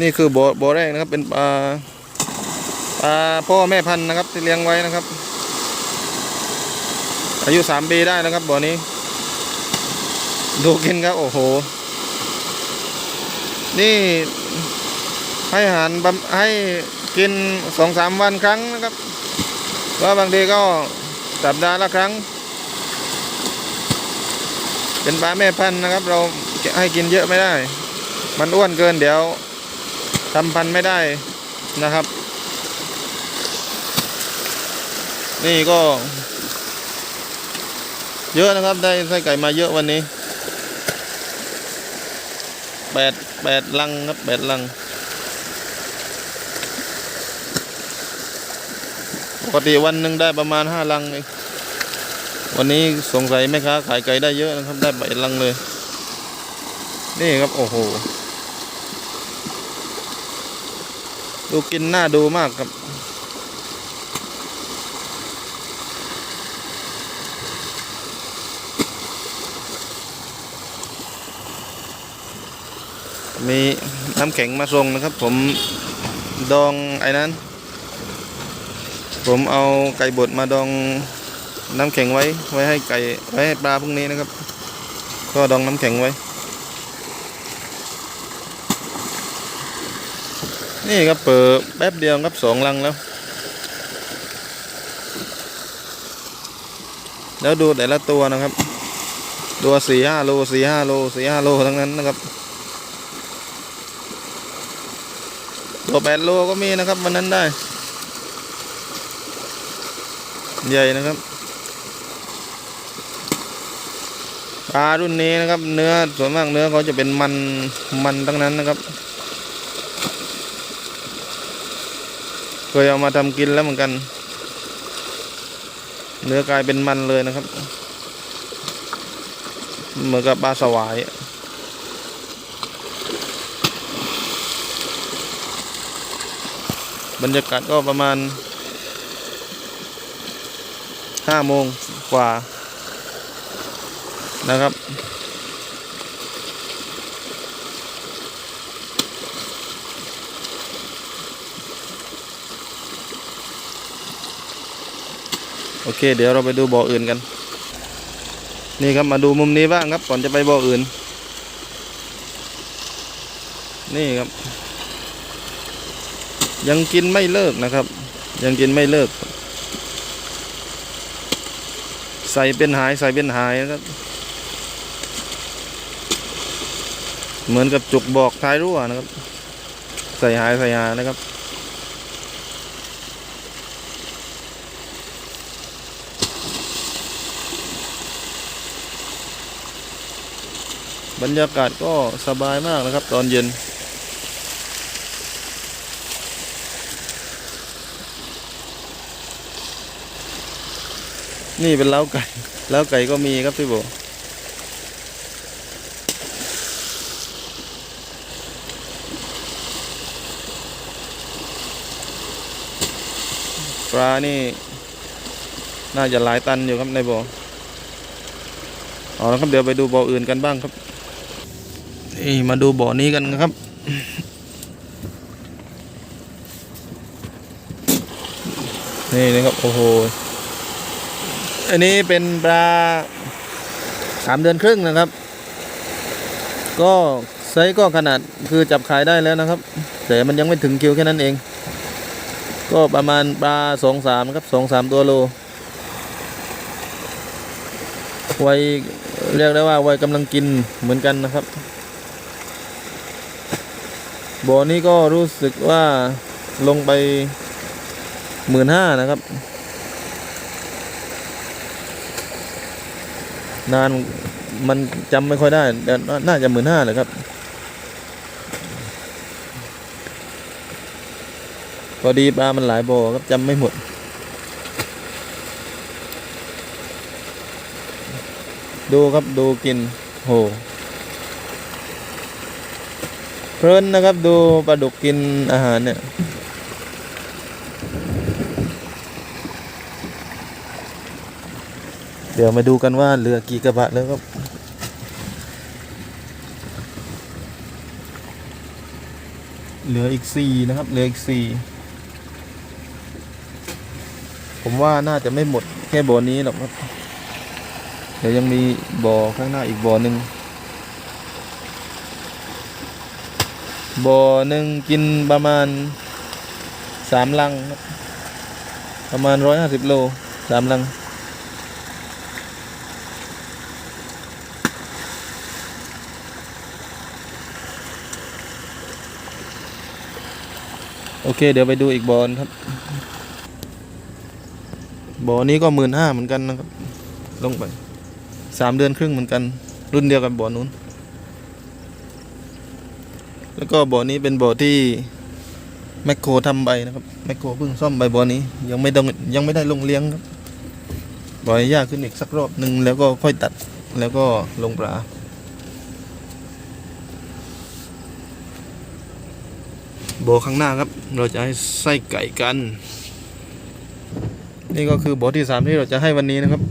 นี่คือบ่อบ่อแรกนะครับ เป็นปลาปลาพ่อแม่พันธุ์นะครับ ที่เลี้ยงไว้นะครับ อายุสามปีได้นะครับบ่อนี้ ดูกินครับ โอ้โห นี่ให้อาหารให้กินสองสามวันครั้งนะครับว่าบางทีก็สัปดาห์ละครั้ง เป็นปลาแม่พันธุ์นะครับ เราให้กินเยอะไม่ได้ มันอ้วนเกินเดี๋ยว ทำพันไม่ได้นะครับ นี่ก็ เยอะนะครับได้ไส้ไก่มาเยอะวันนี้แปดแปดลังครับแปดลังปกติวันหนึ่งได้ประมาณห้าลังเองวันนี้สงสัยแม่ค้าขายไก่ได้เยอะนะครับ ได้แปดลังเลย นี่ครับ โอ้โห ดูกินหน้าดูมากครับ มีน้ำแข็งมาส่งนะครับ ผมดองไอ้นั้น ผมเอาไก่บดมาดองน้ำแข็งไว้ ไว้ให้ไก่ไว้ให้ปลาพวกนี้นะครับ ก็ดองน้ำแข็งไว้ นี่ครับเปิดแป๊บเดียวครับสองลังแล้ว แล้วดูแต่ละตัวนะครับ ตัวสี่ห้าโลสี่ห้าโลสี่ห้าโลทั้งนั้นนะครับ ตัวแปดโลก็มีนะครับวันนั้นได้ ใหญ่นะครับปลารุ่นนี้นะครับ เนื้อส่วนมากเนื้อเขาจะเป็นมันมันทั้งนั้นนะครับ เค ยเอามาทำกินแล้วเหมือนกัน เนื้อกลายเป็นมันเลยนะครับ เหมือนกับปลาสวายบรรยากาศก็ประมาณห้าโมงกว่านะครับ โอเค เดี๋ยวเราไปดูบ่ออื่นกัน นี่ครับมาดูมุมนี้บ้างครับ ก่อนจะไปบ่ออื่น นี่ครับ ยังกินไม่เลิกนะครับ ยังกินไม่เลิก ใส่เป็นหายใส่เป็นหายนะครับ เหมือนกับจุกบอกท้ายรั่วนะครับ ใส่หายใส่หายนะครับ บรรยากาศก็สบายมากนะครับ ตอนเย็น นี่เป็นเล้าไก่เล้าไก่ก็มีครับพี่โบปลานี่น่าจะหลายตันอยู่ครับในบ่อเอาละครับเดี๋ยวไปดูบ่ออื่นกันบ้างครับ มาดูบ่อนี้กันครับ นี่นะครับ โอ้โห อันนี้เป็นปลาสามเดือนครึ่งนะครับ ก็ไซส์ก็ขนาดคือจับขายได้แล้วนะครับ แต่มันยังไม่ถึงคิวแค่นั้นเอง ก็ประมาณปลาสองสามครับสองสามตัวโลวัยเรียกได้ว่าวัยกำลังกินเหมือนกันนะครับ บ่อนี้ก็รู้สึกว่าลงไปหมื่นห้านะครับ นานมันจำไม่ค่อยได้แต่น่าจะหมื่นห้าเลยครับ พอดีปลามันหลายบ่อครับจำไม่หมดดูครับดูกินโห เพลินนะครับดูปลาดุกกินอาหารเนี่ยเดี๋ยวมาดูกันว่าเหลือกี่กระบะแล้วครับ เหลืออีกสี่นะครับเหลืออีกสี่ผมว่าน่าจะไม่หมดแค่บ่อนี้หรอกครับ เดี๋ยวยังมีบ่อข้างหน้าอีกบ่อหนึ่ง บ่อหนึ่งกินประมาณสามลัง ประมาณร้อยห้าสิบโลสามลัง โอเค เดี๋ยวไปดูอีกบ่อนครับบ่อนี้ก็หมื่นห้าเหมือนกันนะครับ ลงไปสามเดือนครึ่งเหมือนกัน รุ่นเดียวกับบ่อนู้น แล้วก็บ่อนี้เป็นบ่อที่แมคโครทำใบนะครับแมคโครเพิ่งซ่อมใบบ่อนี้ ยังไม่ต้องยังไม่ได้ลงเลี้ยงครับบ่อยยากขึ้นอีกสักรอบหนึ่งแล้วก็ค่อยตัดแล้วก็ลงปลาบ่อข้างหน้าครับ เราจะให้ไส้ไก่กัน นี่ก็คือบ่อที่สามที่เราจะให้วันนี้นะครับ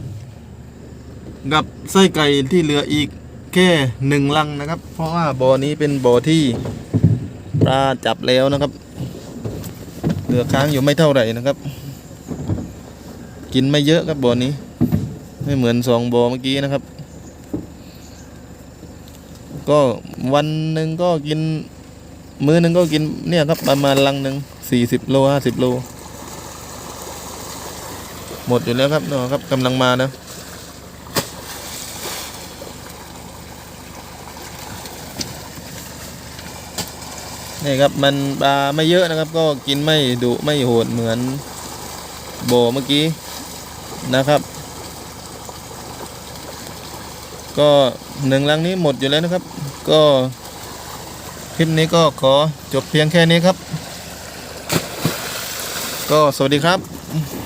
กับไส้ไก่ที่เหลืออีก แค่หนึ่งลังนะครับ เพราะว่าบ่อนี้เป็นบ่อที่ปลาจับแล้วนะครับ เหลือค้างอยู่ไม่เท่าไหร่นะครับ กินไม่เยอะครับบ่อนี้ ไม่เหมือนสองบ่อเมื่อกี้นะครับ ก็วันหนึ่งก็กิน มื้อหนึ่งก็กินเนี่ยครับประมาณลังหนึ่งสี่สิบโลห้าสิบโล หมดอยู่แล้วครับเนาะครับกำลังมานะ นี่ครับมันปลาไม่เยอะนะครับ ก็กินไม่ดุไม่โหดเหมือนโบเมื่อกี้นะครับ ก็หนึ่งลังนี้หมดอยู่แล้วนะครับ ก็คลิปนี้ก็ขอจบเพียงแค่นี้ครับ ก็สวัสดีครับ